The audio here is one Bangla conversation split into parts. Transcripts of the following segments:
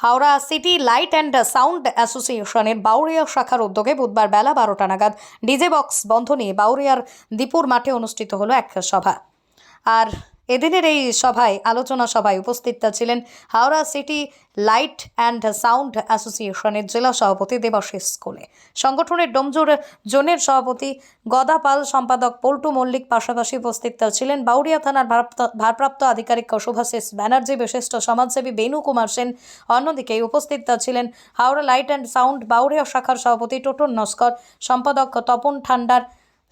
Howrah city light and sound অ্যাসোসিয়েশনের বাউরিয়া শাখার উদ্যোগে বুধবার বেলা বারোটা নাগাদ ডিজে বক্স বন্ধ নিয়ে বাউরিয়ার দীপুর মাঠে অনুষ্ঠিত হলো এক সভা। আর এদিনের এই সভায়, আলোচনা সভায় উপস্থিত ছিলেন Howrah city light and sound অ্যাসোসিয়েশনের জেলা সভাপতি দেবাশিস স্কুলে সংগঠনের ডোমজুর জোনের সভাপতি গদা পাল, সম্পাদক পল্টু মল্লিক, পাশাপাশি উপস্থিত ছিলেন বাউরিয়া থানার ভারপ্রাপ্ত আধিকারিক শুভাশিস ব্যানার্জি, বিশিষ্ট সমাজসেবী বেনু কুমার সেন। অন্যদিকে উপস্থিত ছিলেন Howrah light and sound Bauria শাখার সভাপতি টোটন নস্কর, সম্পাদক তপন ঠান্ডার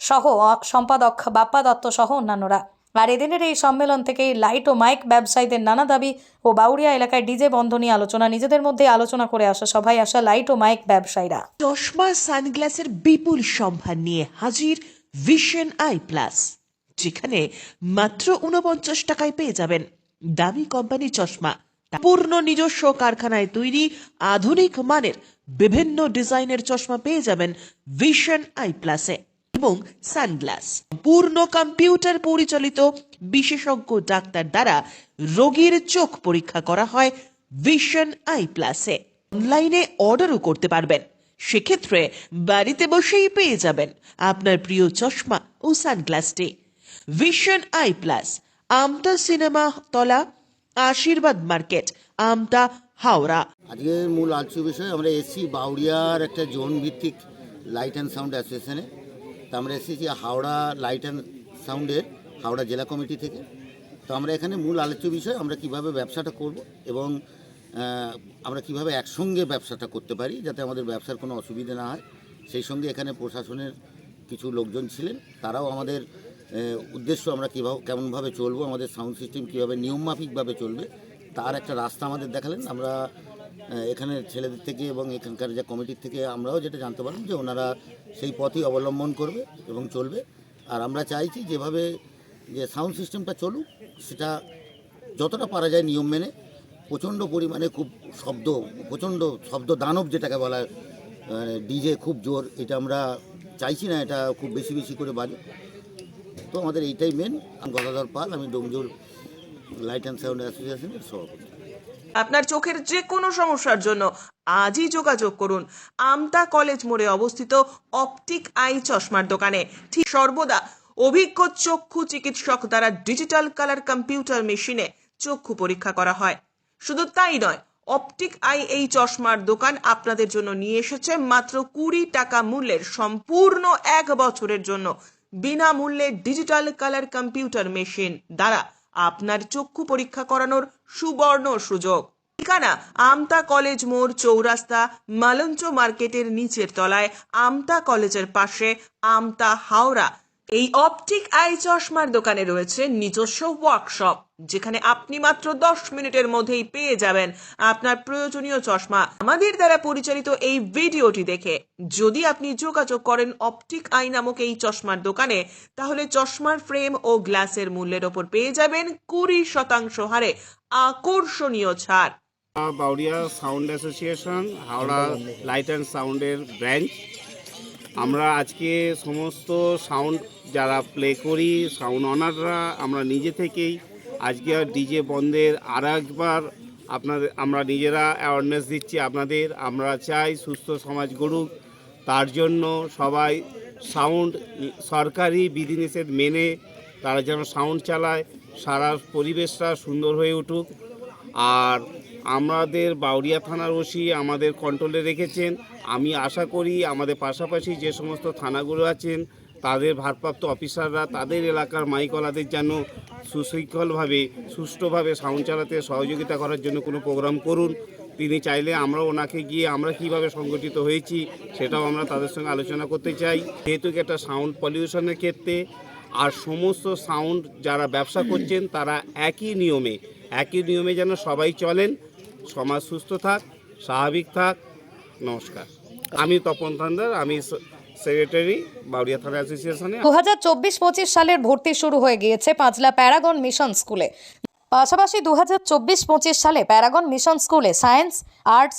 সহ, সম্পাদক বাপ্পা দত্ত সহ অন্যান্যরা। আর এদিনের এই সম্মেলন থেকে লাইট ও মাইক ব্যবসায়ীদের নানা দাবি ও বাউরিয়া এলাকায় ডিজে বন্ধ নিয়ে আলোচনা, নিজেদের মধ্যে আলোচনা করে আসা সভায় আসা লাইট ও মাইক ব্যবসায়ীরা। চশমা, সানগ্লাসের বিপুল সম্ভার নিয়ে হাজির ভিশন আই প্লাস, যেখানে মাত্র উনপঞ্চাশ টাকায় পেয়ে যাবেন দামি কোম্পানি চশমা। পূর্ণ নিজস্ব কারখানায় তৈরি আধুনিক মানের বিভিন্ন ডিজাইনের চশমা পেয়ে যাবেন ভিশন আই প্লাসে। এবং সানগ্লাস। পূর্ণ কম্পিউটার পরিচালিত বিশেষজ্ঞ ডাক্তার দ্বারা রোগীর চোখ পরীক্ষা করা হয় ভিশন আই প্লাসে অনলাইনে অর্ডারও করতে পারবেন। সেক্ষেত্রে বাড়িতে বসেই পেয়ে যাবেন আপনার প্রিয় চশমা ও সানগ্লাসটি। Vision eye plus, Amta cinema তলা, আশীর্বাদ মার্কেট, আমতা হাওড়া। আজকে মূল আলোচ্য বিষয়, আমরা এসছি বাউরিয়ার একটা জোন ভিত্তিক লাইট অ্যান্ড সাউন্ড অ্যাসোসিয়েশনে তো আমরা এসেছি হাওড়া লাইট অ্যান্ড সাউন্ডের হাওড়া জেলা কমিটি থেকে। তো আমরা এখানে মূল আলোচ্য বিষয়, আমরা কীভাবে ব্যবসাটা করব এবং আমরা কীভাবে একসঙ্গে ব্যবসাটা করতে পারি যাতে আমাদের ব্যবসার কোনো অসুবিধা না হয়। সেই সঙ্গে এখানে প্রশাসনের কিছু লোকজন ছিলেন, তারাও আমাদের উদ্দেশ্য আমরা কীভাবে, কেমনভাবে চলবো, আমাদের সাউন্ড সিস্টেম কীভাবে নিয়মমাফিকভাবে চলবে, তার একটা রাস্তা আমাদের দেখালেন। আমরা এখানে ছেলেদের থেকে এবং এখানকার যে কমিটির থেকে আমরাও যেটা জানতে পারলাম যে ওনারা সেই পথই অবলম্বন করবে এবং চলবে। আর আমরা চাইছি যেভাবে যে সাউন্ড সিস্টেমটা চলুক, সেটা যতটা পারা যায় নিয়ম মেনে, প্রচণ্ড পরিমাণে খুব শব্দ, প্রচণ্ড শব্দ দানব যেটাকে বলা ডিজে খুব জোর, এটা আমরা চাইছি না, এটা খুব বেশি বেশি করে বাজে। তো আমাদের এইটাই মেন গদাধর পাল, আমি ডোমজুর লাইট অ্যান্ড সাউন্ড অ্যাসোসিয়েশনের সভাপতি। আপনার চোখের যে কোনো সমস্যার জন্য আজই যোগাযোগ করুন। আমতা কলেজ মোড়ে অবস্থিত অপটিক আই চশমার দোকানে। ঠিক সর্বদা অভিজ্ঞ চক্ষু চিকিৎসক দ্বারা ডিজিটাল কালার কম্পিউটার মেশিনে চক্ষু পরীক্ষা করা হয়। শুধু তাই নয়, অপটিক আই এই চশমার দোকান আপনাদের জন্য নিয়ে এসেছে মাত্র কুড়ি টাকা মূল্যের সম্পূর্ণ এক বছরের জন্য বিনামূল্যে ডিজিটাল কালার কম্পিউটার মেশিন দ্বারা। আপনার চক্ষু পরীক্ষা করানোর সুবর্ণ সুযোগ। ঠিকানা, আমতা কলেজ মোড় চৌরাস্তা, মালঞ্চ মার্কেটের নিচের তলায় আমতা কলেজের পাশে আমতা হাওড়া। এই অপটিক আই চশমার দোকানে রয়েছে নিজস্ব ওয়ার্কশপ, যেখানে আপনি মাত্র দশ মিনিটের মধ্যেই পেয়ে যাবেন আপনার প্রয়োজনীয় চশমা। আমাদের দ্বারা পরিচালিত এই ভিডিওটি দেখে যদি আপনি যোগাযোগ করেন অপটিক আই নামক এই চশমার দোকানে, তাহলে চশমার ফ্রেম ও গ্লাসের মূল্যের ওপর পেয়ে যাবেন কুড়ি শতাংশ হারে আকর্ষণীয় ছাড়। Bauria sound association, Howrah light and সাউন্ডের ব্রাঞ্চ আমরা আজকে সমস্ত সাউন্ড যারা প্লে করি সাউন্ড অনাররা আমরা নিজে থেকেই আজকে ডিজে বন্ধের আর একবার আপনাদের আমরা নিজেরা অ্যাওয়ারনেস দিচ্ছি আপনাদের। আমরা চাই সুস্থ সমাজ গড়ুক। তার জন্য সবাই সাউন্ড সরকারি বিধিনিষেধ মেনে তারা যেন সাউন্ড চালায়, সারা পরিবেশটা সুন্দর হয়ে উঠুক। আর আমাদের বাউরিয়া থানার ওসি আমাদের কন্ট্রোলে রেখেছেন। আমি আশা করি আমাদের পাশাপাশি যে সমস্ত থানাগুলো আছেন, তাদের ভারপ্রাপ্ত অফিসাররা, তাদের এলাকার মাইকলাদের যেন সুশৃঙ্খলভাবে, সুষ্ঠুভাবে সাউন্ড চালাতে সহযোগিতা করার জন্য কোনো প্রোগ্রাম করুন। তিনি চাইলে আমরা ওনাকে গিয়ে আমরা কীভাবে সংগঠিত হয়েছি, সেটাও আমরা তাদের সঙ্গে আলোচনা করতে চাই। যেহেতু একটা সাউন্ড পলিউশনের ক্ষেত্রে, আর সমস্ত সাউন্ড যারা ব্যবসা করছেন, তারা একই নিয়মে একই নিয়মে যেন সবাই চলেন। সমাজ সুস্থ থাক, স্বাভাবিক থাক। নমস্কার। আমি তপন থান্দার আমি সেক্রেটারি বাউরিয়া থানা অ্যাসোসিয়েশনে। দু হাজার চব্বিশ পঁচিশ সালের ভর্তি শুরু হয়ে গিয়েছে পাঁচলা প্যারাগন মিশন স্কুলে। পাশাপাশি দু হাজার চব্বিশ পঁচিশ সালে প্যারাগন মিশন স্কুলে সায়েন্স, আর্টস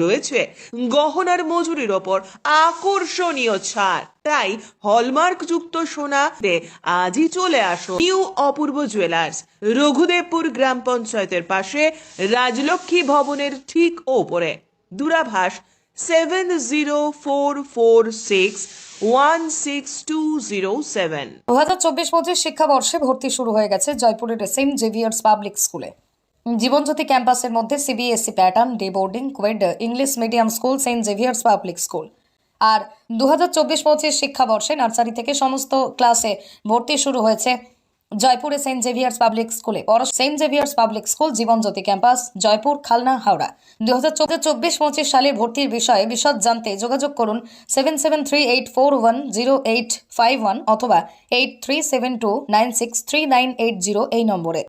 রয়েছে। গহনার মজুরির ওপর আকর্ষণীয় ছাড়। তাই হলমার্ক যুক্ত সোনাতে আজই চলে আসো নিউ অপূর্ব জুয়েলার্স, রঘুদেবপুর গ্রাম পঞ্চায়েতের পাশে রাজলক্ষ্মী ভবনের ঠিক ওপরে। দূরাভাষ seven zero four four six one six two zero seven. দু হাজার চব্বিশ পঁচিশ শিক্ষাবর্ষে ভর্তি শুরু হয়ে গেছে জয়পুরের সেন্ট জেভিয়ার্স পাবলিক স্কুলে। জীবনজ্যোতি ক্যাম্পাসের মধ্যে CBSE pattern day boarding co-ed English medium school Saint Xavier's public school আর দু হাজার চব্বিশ পঁচিশ শিক্ষাবর্ষে নার্সারি থেকে সমস্ত ক্লাসে ভর্তি শুরু হয়েছে জয়পুরে সেন্ট জেভিয়ার্স পাবলিক স্কুলে Saint Xavier's public school Jibanjyoti campus, Jaipur, Khalna, Howrah. দু হাজার চব্বিশ পঁচিশ সালের ভর্তির বিষয়ে বিশদ জানতে যোগাযোগ করুন seven seven three eight four one zero eight five one অথবা eight three seven two nine six three nine eight zero এই নম্বরে।